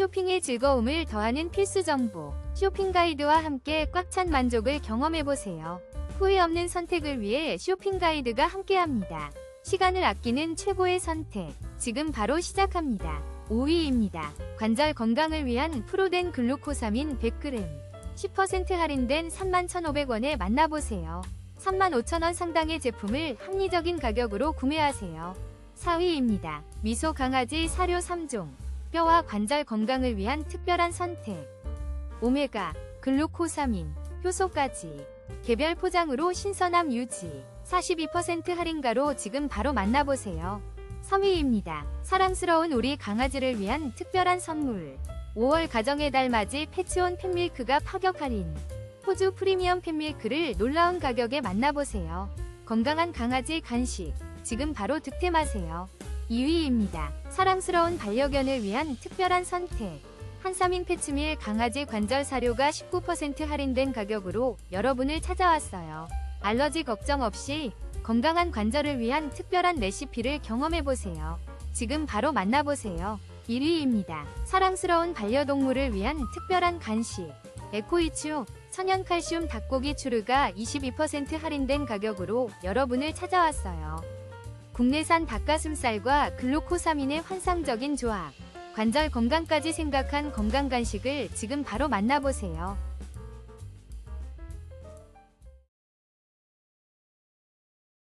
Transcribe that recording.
쇼핑의 즐거움을 더하는 필수 정보. 쇼핑 가이드와 함께 꽉 찬 만족을 경험해보세요. 후회 없는 선택을 위해 쇼핑 가이드가 함께합니다. 시간을 아끼는 최고의 선택. 지금 바로 시작합니다. 5위입니다. 관절 건강을 위한 프로덴 글루코사민 100g. 10% 할인된 31,500원에 만나보세요. 35,000원 상당의 제품을 합리적인 가격으로 구매하세요. 4위입니다. 미소 강아지 사료 3종. 뼈와 관절 건강을 위한 특별한 선택. 오메가, 글루코사민, 효소까지. 개별 포장으로 신선함 유지. 42% 할인가로 지금 바로 만나보세요. 3위입니다. 사랑스러운 우리 강아지를 위한 특별한 선물. 5월 가정의 달 맞이 패치온 팬밀크가 파격 할인. 호주 프리미엄 팬밀크를 놀라운 가격에 만나보세요. 건강한 강아지 간식. 지금 바로 득템하세요. 2위입니다. 사랑스러운 반려견을 위한 특별한 선택. 한삼인 패치밀 강아지 관절 사료가 19% 할인된 가격으로 여러분을 찾아왔어요. 알러지 걱정 없이 건강한 관절을 위한 특별한 레시피를 경험해보세요. 지금 바로 만나보세요. 1위입니다. 사랑스러운 반려동물을 위한 특별한 간식. 에코이츄 천연 칼슘 닭고기 추르가 22% 할인된 가격으로 여러분을 찾아왔어요. 국내산 닭가슴살과 글루코사민의 환상적인 조합. 관절 건강까지 생각한 건강 간식을 지금 바로 만나보세요.